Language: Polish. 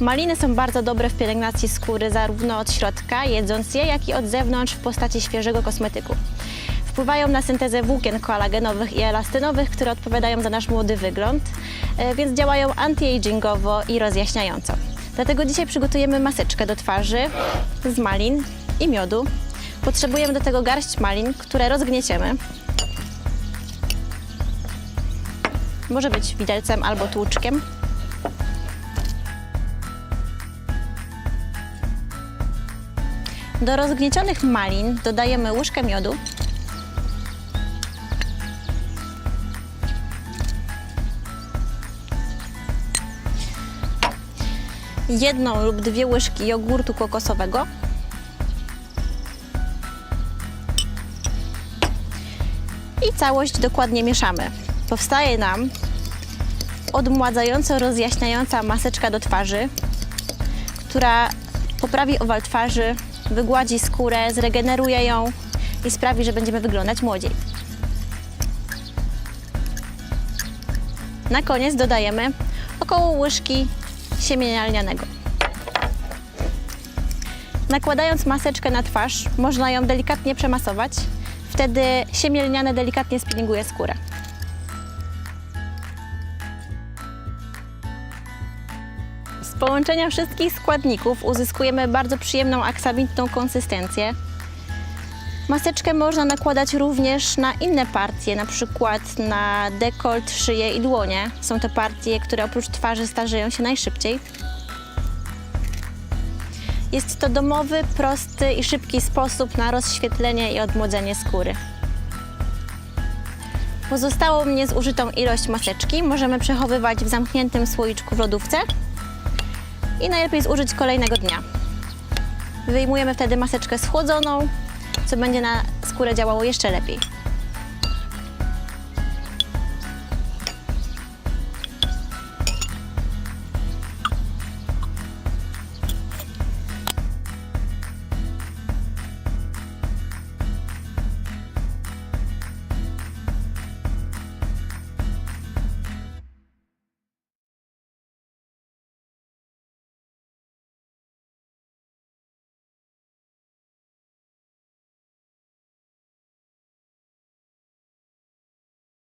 Maliny są bardzo dobre w pielęgnacji skóry zarówno od środka, jedząc je, jak i od zewnątrz w postaci świeżego kosmetyku. Wpływają na syntezę włókien koalagenowych i elastynowych, które odpowiadają za nasz młody wygląd, e, więc działają anti-agingowo i rozjaśniająco. Dlatego dzisiaj przygotujemy maseczkę do twarzy z malin i miodu. Potrzebujemy do tego garść malin, które rozgnieciemy. Może być widelcem albo tłuczkiem. Do rozgniecionych malin dodajemy łyżkę miodu, jedną lub dwie łyżki jogurtu kokosowego, i całość dokładnie mieszamy. Powstaje nam odmładzająco rozjaśniająca maseczka do twarzy, która poprawi owal twarzy, wygładzi skórę, zregeneruje ją i sprawi, że będziemy wyglądać młodziej. Na koniec dodajemy około łyżki siemienia lnianego. Nakładając maseczkę na twarz, można ją delikatnie przemasować. Wtedy siemię lniane delikatnie spininguje skórę. Połączenia wszystkich składników uzyskujemy bardzo przyjemną aksamitną konsystencję. Maseczkę można nakładać również na inne partie, na przykład na dekolt, szyję i dłonie. Są to partie, które oprócz twarzy starzeją się najszybciej. Jest to domowy, prosty i szybki sposób na rozświetlenie i odmłodzenie skóry. Pozostałą niezużytą ilość maseczki możemy przechowywać w zamkniętym słoiczku w lodówce i najlepiej zużyć kolejnego dnia. Wyjmujemy wtedy maseczkę schłodzoną, co będzie na skórę działało jeszcze lepiej.